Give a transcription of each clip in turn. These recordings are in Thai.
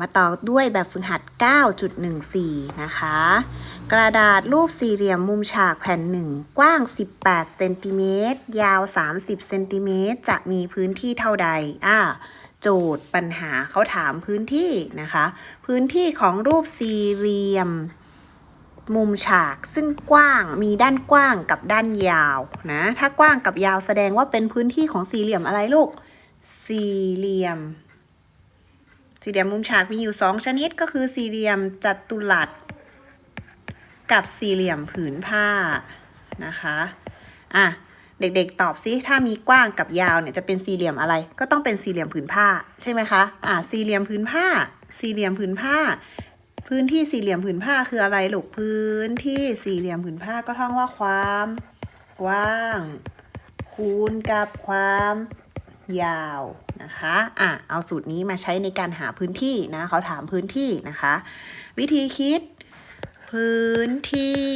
มาต่อด้วยแบบฝึกหัด 9.14 นะคะ กระดาษรูปสี่เหลี่ยมมุมฉากแผ่นหนึ่งกว้าง 18 เซนติเมตร ยาว 30 เซนติเมตร จะมีพื้นที่เท่าใด อ่า โจทย์ปัญหาเขาถามพื้นที่นะคะ พื้นที่ของรูปสี่เหลี่ยมมุมฉากซึ่งกว้างมีด้านกว้างกับด้านยาวนะ ถ้ากว้างกับยาวแสดงว่าเป็นพื้นที่ของสี่เหลี่ยมอะไรลูก สี่เหลี่ยม สี่เหลี่ยมมุมฉากมีอยู่สองชนิดก็คือสี่เหลี่ยมจัตุรัส กับสี่เหลี่ยมผืนผ้านะคะอะเด็กๆ ตอบซิถ้ามีกว้างกับยาวเนี่ยจะเป็นสี่เหลี่ยมอะไร ก็ต้องเป็นสี่เหลี่ยมผืนผ้าใช่ไหมคะอะสี่เหลี่ยมผืนผ้า สี่เหลี่ยมผืนผ้า พื้นที่สี่เหลี่ยมผืนผ้าคืออะไรลูกพื้นที่สี่เหลี่ยมผืนผ้าก็ท่องว่าความกว้าง คูณกับความยาว นะคะอะเอาสูตรนี้มาใช้ในการหาพื้นที่นะเขาถามพื้นที่นะคะ วิธีคิด พื้นที่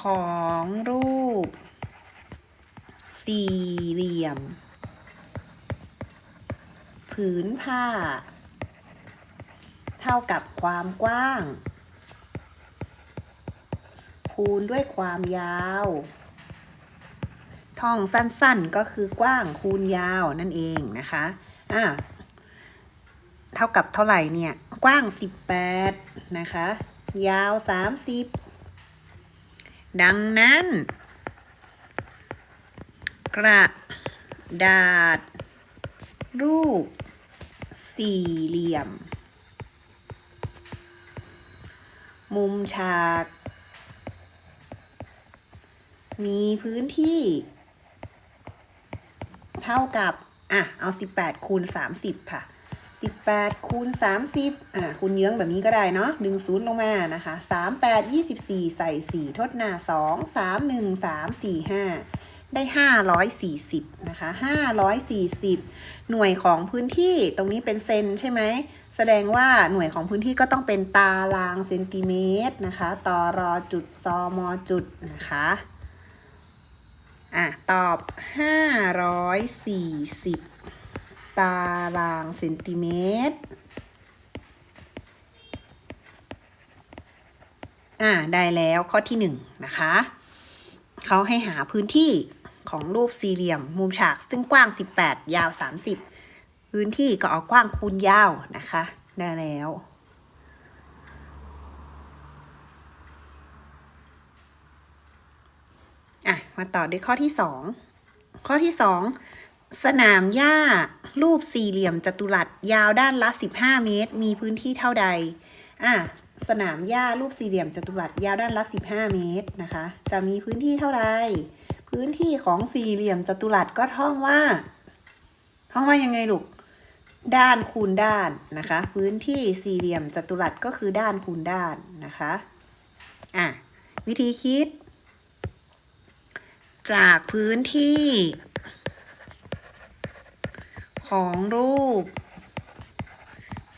ของรูป สี่เหลี่ยม ผืนผ้า เท่ากับความกว้าง คูณด้วยความยาว ท่องสั้นๆ ก็คือกว้างคูณยาวนั่นเองนะคะอะเท่ากับเท่าไหร่เนี่ย กว้าง 18 นะคะ ยาว 30 ดังนั้น กระดาษ รูป สี่เหลี่ยม มุมฉาก มีพื้นที่ เท่ากับ อะ เอา 18 คูณ 30 ค่ะ 18 คูณ 30 อะ คูณเยื้องแบบนี้ก็ได้เนาะดึงศูนย์ลงมานะคะ 3 8 24 ใส่ 4 ทดหน้า 2 3 1 3 4 5 ได้ 540 นะคะ 540 หน่วยของพื้นที่ตรงนี้เป็นเซนใช่ไหม แสดงว่าหน่วยของพื้นที่ก็ต้องเป็นตารางเซนติเมตรนะคะตอรอจุดซอมอจุดนะคะ อะ ตอบ 540 ตารางเซนติเมตร อ่าได้แล้วข้อที่หนึ่งนะคะ เขาให้หาพื้นที่ของรูปสี่เหลี่ยม มุมฉากซึ่งกว้าง 18 ยาว 30 พื้นที่ก็เอากว้างคูณยาวนะคะ ได้แล้ว อะมาต่อด้วยข้อที่2ข้อที่2สนามหญ้า รูปสี่เหลี่ยมจัตุรัสยาวด้านละ 15 เมตร มีพื้นที่เท่าใดอะสนามหญ้ารูปสี่เหลี่ยมจัตุรัสยาวด้านละ 15 เมตรนะคะ จะมีพื้นที่เท่าใดพื้นที่ของสี่เหลี่ยมจัตุรัสก็ท่องว่า ท่องว่ายังไงลูกด้านคูณด้านนะคะ พื้นที่สี่เหลี่ยมจัตุรัสก็คือด้านคูณด้านนะคะอะวิธีคิด จากพื้นที่ ของรูป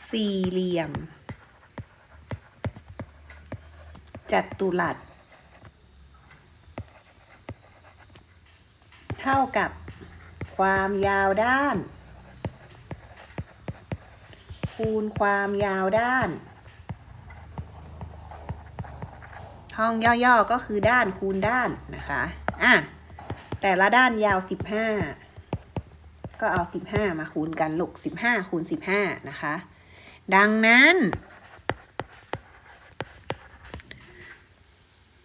สี่เหลี่ยม จัตุรัส เท่ากับความยาวด้าน คูณความยาวด้านห้องย่อๆก็คือด้านคูณด้านนะคะ อะ แต่ละด้านยาว15ก็เอา15มาคูณกันลูก15คูณ15นะคะ ดังนั้น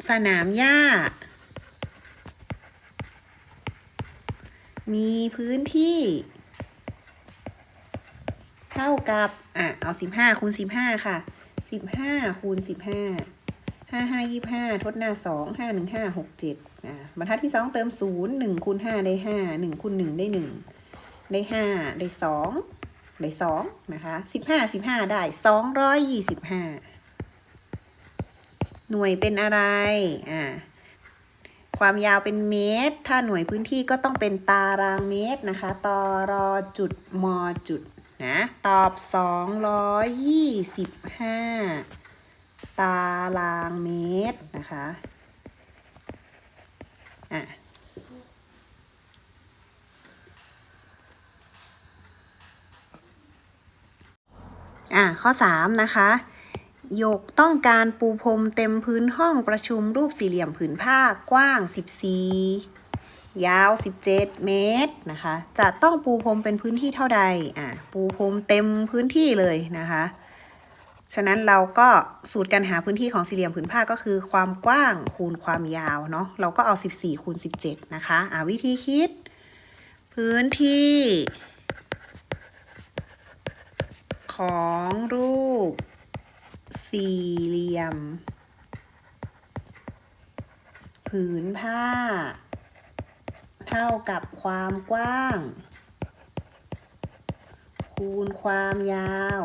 สนามหญ้า มีพื้นที่ เท่ากับ อะ เอา15คูณ15ค่ะ15คูณ15ห้า ห้าห้ายี่ห้าทดหน้าสองห้าหนึ่งห้าหกเจ็ดอ่าบรรทัดที่สองเติมศูนย์หนึ่งคูณห้าได้ห้าหนึ่งคูณหนึ่งได้หนึ่งได้ห้าได้สองได้สองนะคะสิบห้าสิบห้าได้สองร้อยยี่สิบห้าหน่วยเป็นอะไรอ่าความยาวเป็นเมตร ถ้าหน่วยพื้นที่ก็ต้องเป็นตารางเมตรนะคะตอรอจุดมอจุดนะ ตอบ 225 ตารางเมตรนะคะอะอะข้อ 3 นะคะหยกต้องการปูพรมเต็มพื้นห้องประชุมรูปสี่เหลี่ยมผืนผ้ากว้าง 14 ยาว 17 เมตรนะคะ จะต้องปูพรมเป็นพื้นที่เท่าใด อะ ปูพรมเต็มพื้นที่เลยนะคะ ฉะนั้นเราก็สูตรการหาพื้นที่ของสี่เหลี่ยมผืนผ้าก็คือ ความกว้างคูณความยาวเนาะเราก็เอา 14คูณ17 นะคะอะวิธีคิด พื้นที่ ของรูป สี่เหลี่ยม ผืนผ้า เท่ากับความกว้าง คูณความยาว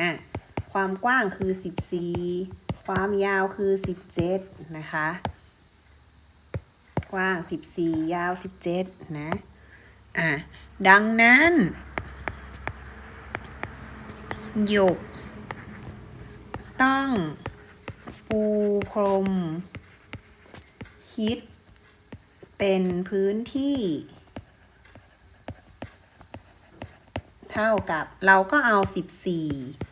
อะ ความกว้างคือ 14 ความยาวคือ 17 นะคะ กว้าง 14 ยาว 17 นะ อะ ดังนั้น หยก ต้องปูพรม คิด เป็นพื้นที่เท่ากับเราก็เอา 14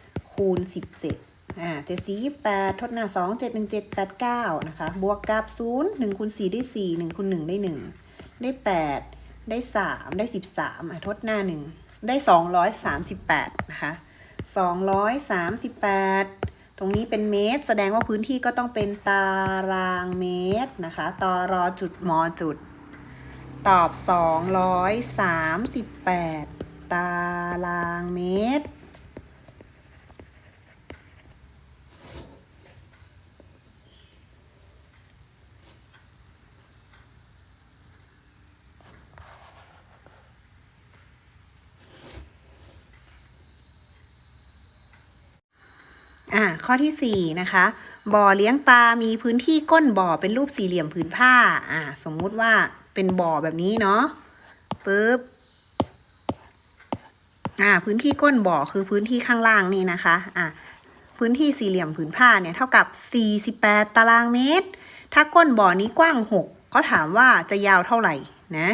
คูณ 17อ่าเจ็ดสี่ยี่แปดทดหน้าสองเจ็ดหนึ่งเจ็ดแปดเก้านะคะบวกกับศูนย์หนึ่งคูณสี่ได้สี่หนึ่งคูณหนึ่งได้หนึ่งได้แปดได้สามได้สิบสามอะทดหน้าหนึ่งได้สองร้อยสามสิบแปดนะคะสองร้อยสามสิบแปดตรงนี้เป็นเมตร แสดงว่าพื้นที่ก็ต้องเป็นตารางเมตรนะคะตอรอจุดมอจุด ตอบสองร้อยสามสิบแปดตารางเมตร อะข้อที่4นะคะบ่อเลี้ยงปลา มีพื้นที่ก้นบ่อเป็นรูปสี่เหลี่ยมผืนผ้า อะสมมุติว่าเป็นบ่อแบบนี้เนาะปึ๊บ อ่า พื้นที่ก้นบ่อคือพื้นที่ข้างล่างนี่นะคะ อะพื้นที่สี่เหลี่ยมผืนผ้าเนี่ยเท่ากับ 48 ตารางเมตร ถ้าก้นบ่อนี้กว้าง 6 ก็ถามว่าจะยาวเท่าไหร่นะ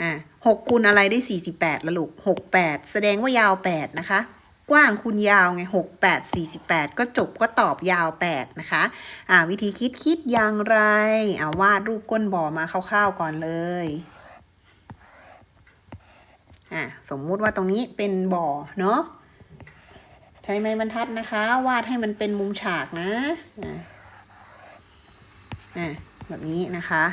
อ่า6คูณอะไรได้ 48ละลูก 68 แสดงว่ายาว 8 นะคะ กว้างคูณยาวไง6 8 48ก็จบก็ตอบยาว8นะคะอ่าวิธีคิดคิดอย่างไรอ่าวาดรูปก้นบ่อมาคร่าวๆก่อนเลยอะสมมุติว่าตรงนี้เป็นบ่อเนาะใช้ไม้บรรทัดนะคะ วาดให้มันเป็นมุมฉากนะอะอะแบบนี้นะคะ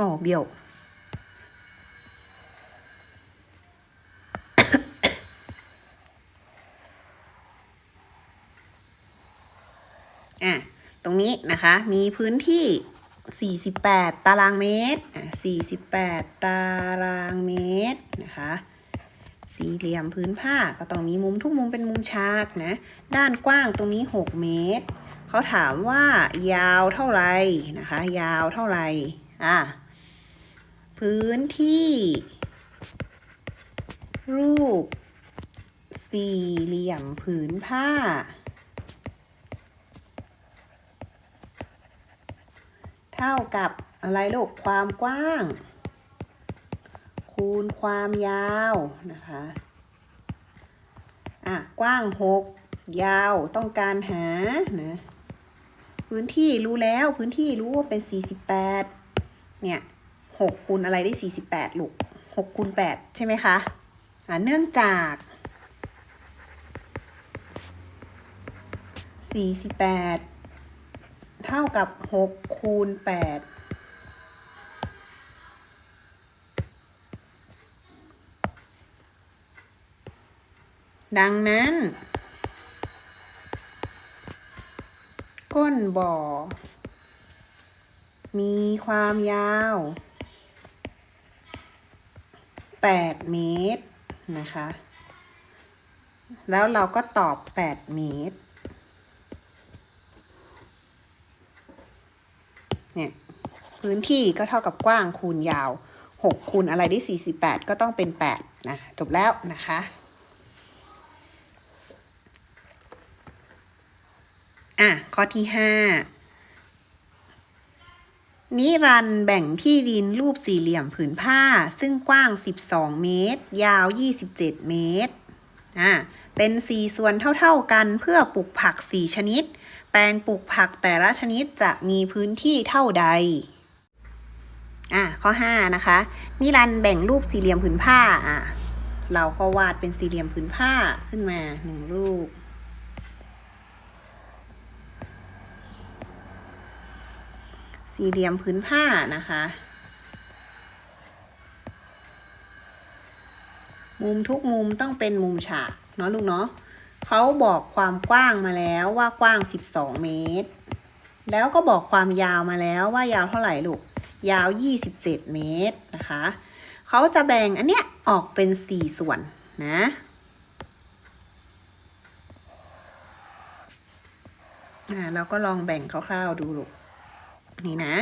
โอ้เบี้ยว อะ ตรงนี้นะคะ มีพื้นที่ 48 ตารางเมตร อะ 48 ตารางเมตรนะคะสี่เหลี่ยมพื้นผ้าก็ต้องมีมุมทุกมุมเป็นมุมฉากนะ ด้านกว้างตรงนี้ 6 เมตร เขาถามว่ายาวเท่าไหร่นะคะ ยาวเท่าไหร่อะ พื้นที่ รูป สี่เหลี่ยมผืนผ้า เท่ากับอะไรลูกความกว้าง คูณความยาวนะคะอะกว้าง6ยาวต้องการหานะพื้นที่รู้แล้วพื้นที่รู้ว่าเป็น 48 เนี่ย 6คูณอะไรได้48ลูก6คูณ8ใช่ไหมคะะเนื่องจาก48เท่ากับ6คูณ8ดังนั้น ก้นบ่อ มีความยาว 8 เมตรนะคะ แล้วเราก็ตอบ 8 เมตร เนี่ยพื้นที่ก็เท่ากับกว้างคูณยาว 6 คูณอะไรได้ 48 ก็ต้องเป็น 8 นะ จบแล้วนะคะอะข้อที่ 5 นิรันต์แบ่งที่ดินรูปสี่เหลี่ยมผืนผ้า ซึ่งกว้าง 12 เมตร ยาว 27 เมตรอะเป็นสี่ส่วนเท่าๆกันเพื่อปลูกผักสี่ชนิด แปลงปลูกผักแต่ละชนิดจะมีพื้นที่เท่าใดอะข้อ 5 นะคะ นิรันต์แบ่งรูปสี่เหลี่ยมผืนผ้าอะเราก็วาดเป็นสี่เหลี่ยมผืนผ้าขึ้นมาหนึ่งรูป สี่เหลี่ยมผืนผ้านะคะ มุมทุกมุมต้องเป็นมุมฉากเนาะลูกเนาะเขาบอกความกว้างมาแล้วว่ากว้าง 12 เมตร แล้วก็บอกความยาวมาแล้วว่ายาวเท่าไหร่ลูก ยาว 27 เมตรนะคะ เขาจะแบ่งอันเนี้ยออกเป็น 4 ส่วนนะอ่าเราก็ลองแบ่งคร่าวๆดูลูก นี่นะ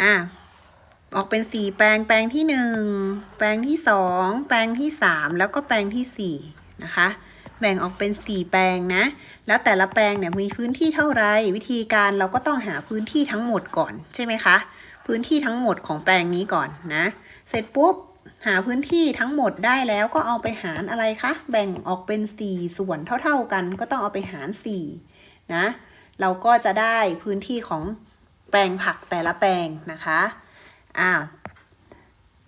อะออกเป็นสี่แปลงแปลงที่หนึ่งแปลงที่สองแปลงที่สามแล้วก็แปลงที่สี่นะคะ แบ่งออกเป็นสี่แปลงนะ แล้วแต่ละแปลงเนี่ยมีพื้นที่เท่าไรวิธีการเราก็ต้องหาพื้นที่ทั้งหมดก่อนใช่ไหมคะ พื้นที่ทั้งหมดของแปลงนี้ก่อนนะ เสร็จปุ๊บหาพื้นที่ทั้งหมดได้แล้วก็เอาไปหารอะไรคะ แบ่งออกเป็นสี่ส่วนเท่าๆกัน ก็ต้องเอาไปหารสี่นะ เราก็จะได้พื้นที่ของแปลงผักแต่ละแปลงนะคะอ่า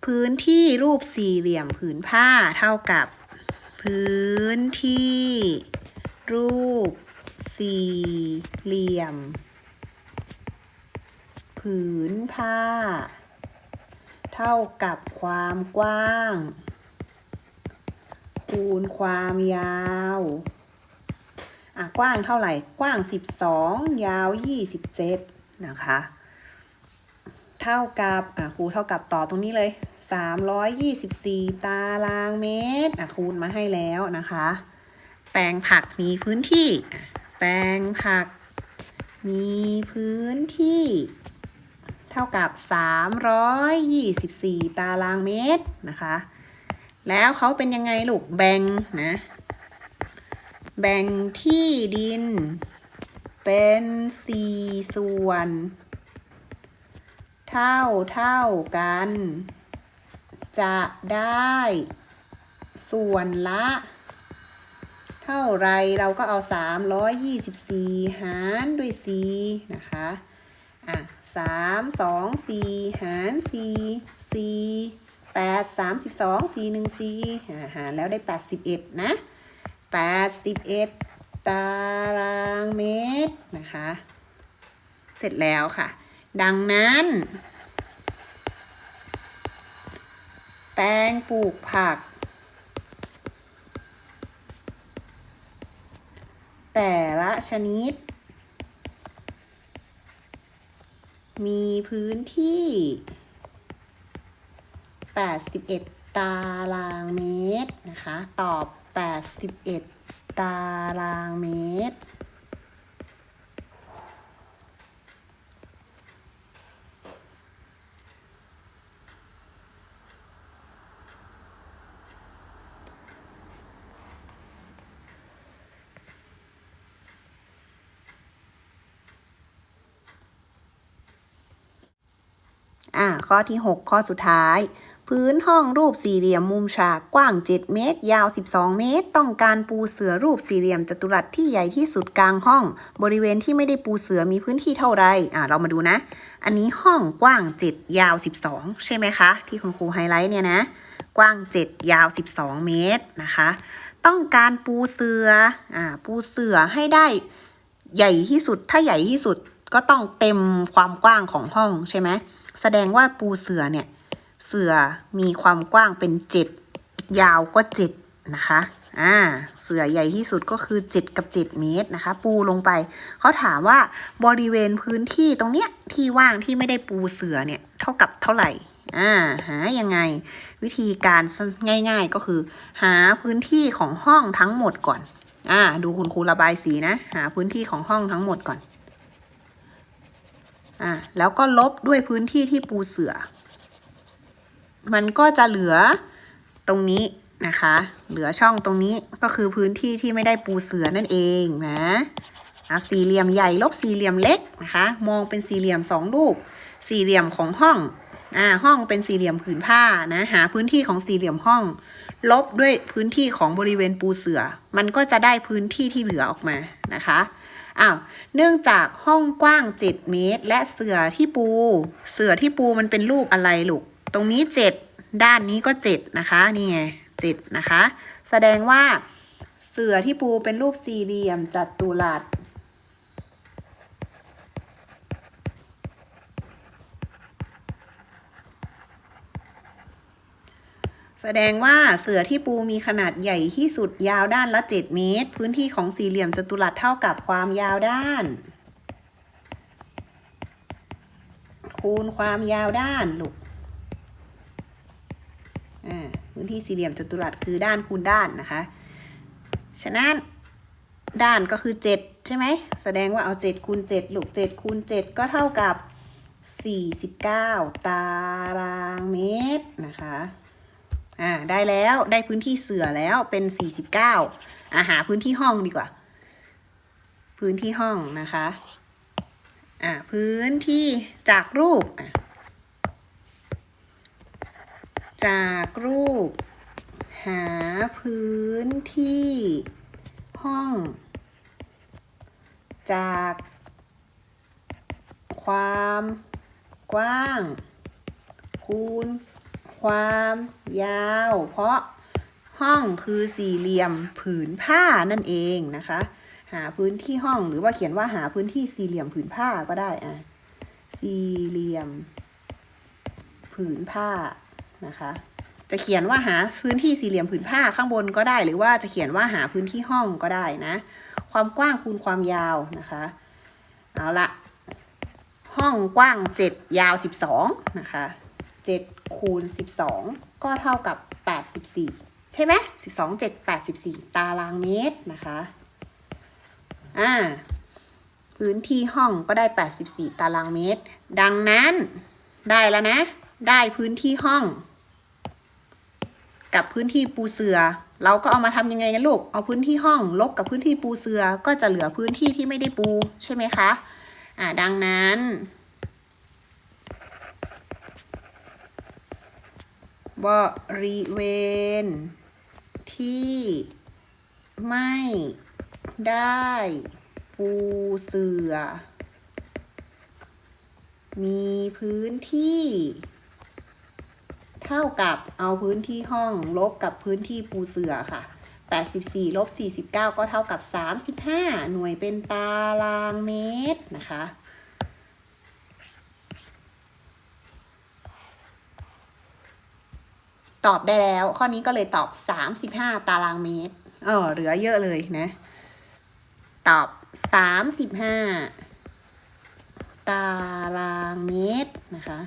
พื้นที่รูปสี่เหลี่ยมผืนผ้าเท่ากับ พื้นที่ รูปสี่เหลี่ยม ผืนผ้า เท่ากับความกว้าง คูณความยาว อะกว้างเท่าไหร่กว้าง 12 ยาว 27 นะคะ เท่ากับอะครูเท่ากับต่อตรงนี้เลย 324 ตารางเมตรอะคูณมาให้แล้วนะคะ แปลงผักมีพื้นที่ แปลงผักมีพื้นที่ เท่ากับ 324 ตารางเมตรนะคะ แล้วเขาเป็นยังไงลูกแบ่งนะ แบ่งที่ดิน เป็นสี่ส่วน เท่าเท่ากัน จะได้ ส่วนละ เท่าไรเราก็เอา324หารด้วย4นะคะอะสามสองสี่หารสี่สี่แปดสามสิบสองสี่หนึ่งสี่หารแล้วได้แปดสิบเอ็ดนะ แปดสิบเอ็ดตารางเมตรนะคะ เสร็จแล้วค่ะ ดังนั้น แปลงปลูกผัก แต่ละชนิด มีพื้นที่ 81 ตารางเมตรนะคะ ตอบ 81 ตารางเมตร อ่า ข้อที่ 6 ข้อสุดท้าย พื้นห้องรูปสี่เหลี่ยมมุมฉากกว้าง 7 เมตร ยาว 12 เมตร ต้องการปูเสือรูปสี่เหลี่ยมจัตุรัสที่ใหญ่ที่สุดกลางห้อง บริเวณที่ไม่ได้ปูเสือมีพื้นที่เท่าไรอ่าเรามาดูนะ อันนี้ห้องกว้าง 7 ยาว 12 ใช่ไหมคะ ที่คุณครูไฮไลท์เนี่ยนะ กว้าง 7 ยาว 12 เมตรนะคะ ต้องการปูเสืออ่าปูเสือให้ได้ใหญ่ที่สุดถ้าใหญ่ที่สุดก็ต้องเต็มความกว้างของห้องใช่ไหมแสดงว่าปูเสือเนี่ย เสือมีความกว้างเป็น7ยาวก็7นะคะอ่าเสือใหญ่ที่สุดก็คือ 7 กับ 7 เมตรนะคะ ปูลงไป เขาถามว่าบริเวณพื้นที่ตรงเนี้ยที่ว่างที่ไม่ได้ปูเสือเนี่ยเท่ากับเท่าไหร่อ่าหายังไง วิธีการง่าย ๆก็คือ หาพื้นที่ของห้องทั้งหมดก่อนอ่าดูคุณครูระบายสีนะ หาพื้นที่ของห้องทั้งหมดก่อนอ่าแล้วก็ลบด้วยพื้นที่ที่ปูเสือ มันก็จะเหลือตรงนี้นะคะ เหลือช่องตรงนี้ก็คือพื้นที่ที่ไม่ได้ปูเสือนั่นเองนะอะสี่เหลี่ยมใหญ่ลบสี่เหลี่ยมเล็กนะคะ มองเป็นสี่เหลี่ยมสองรูปสี่เหลี่ยมของห้องอ่าห้องเป็นสี่เหลี่ยมผืนผ้านะหาพื้นที่ของสี่เหลี่ยมห้อง ลบด้วยพื้นที่ของบริเวณปูเสือ มันก็จะได้พื้นที่ที่เหลือออกมานะคะอ้าวเนื่องจากห้องกว้าง 7 เมตร และเสือที่ปู เสือที่ปูมันเป็นรูปอะไรลูก ตรงนี้ 7 ด้านนี้ก็ 7 นะคะ นี่ไง7นะคะ แสดงว่าเสือที่ปูเป็นรูปสี่เหลี่ยมจัตุรัสแสดงว่าเสือที่ปูมีขนาดใหญ่ที่สุดยาวด้านละ 7 เมตร พื้นที่ของสี่เหลี่ยมจัตุรัสเท่ากับความยาวด้าน คูณความยาวด้านลูกอ่าพื้ นที่สี่เหลี่ยมจัตุรัสคือด้านคูณด้านนะคะ ฉะนั้นด้านก็คือ 7 ใช่ไหม แสดงว่าเอา 7คูณ7ลูก7คูณ7 ก็เท่ากับ 49 ตารางเมตรนะคะ อ่า ได้แล้ว ได้พื้นที่เสือแล้วเป็น 49อ่าหาพื้นที่ห้องดีกว่า พื้นที่ห้องนะคะ อ่า พื้นที่จากรูปอะ จากรูป หาพื้นที่ห้อง จาก ความกว้าง คูณ ความยาว เพราะห้องคือสี่เหลี่ยมผืนผ้านั่นเองนะคะ หาพื้นที่ห้องหรือว่าเขียนว่าหาพื้นที่สี่เหลี่ยมผืนผ้าก็ได้อะสี่เหลี่ยมผืนผ้า นะคะ จะเขียนว่าหาพื้นที่สี่เหลี่ยมผืนผ้าข้างบนก็ได้ หรือว่าจะเขียนว่าหาพื้นที่ห้องก็ได้นะ ความกว้างคูณความยาวนะคะ เอาละห้องกว้างเจ็ดยาวสิบสองนะคะ7คูณ12ก็เท่ากับ84ใช่ไหม12 7 84ตารางเมตรนะคะอ่าพื้นที่ห้องก็ได้ 84 ตารางเมตร ดังนั้นได้แล้วนะ ได้พื้นที่ห้อง กับพื้นที่ปูเสือ เราก็เอามาทำยังไงกันลูก เอาพื้นที่ห้องลบกับพื้นที่ปูเสือ ก็จะเหลือพื้นที่ที่ไม่ได้ปูใช่ไหมคะ อ่าดังนั้น บริเวณ ที่ไม่ได้ปูเสือ มีพื้นที่ เท่ากับเอาพื้นที่ห้องลบกับพื้นที่ปูเสือค่ะ 84ลบ49 ก็เท่ากับ 35 หน่วยเป็นตารางเมตรนะคะ ตอบได้แล้ว ข้อนี้ก็เลยตอบ 35 ตารางเมตร เออเหลือเยอะเลยนะ ตอบ 35 ตารางเมตรนะคะ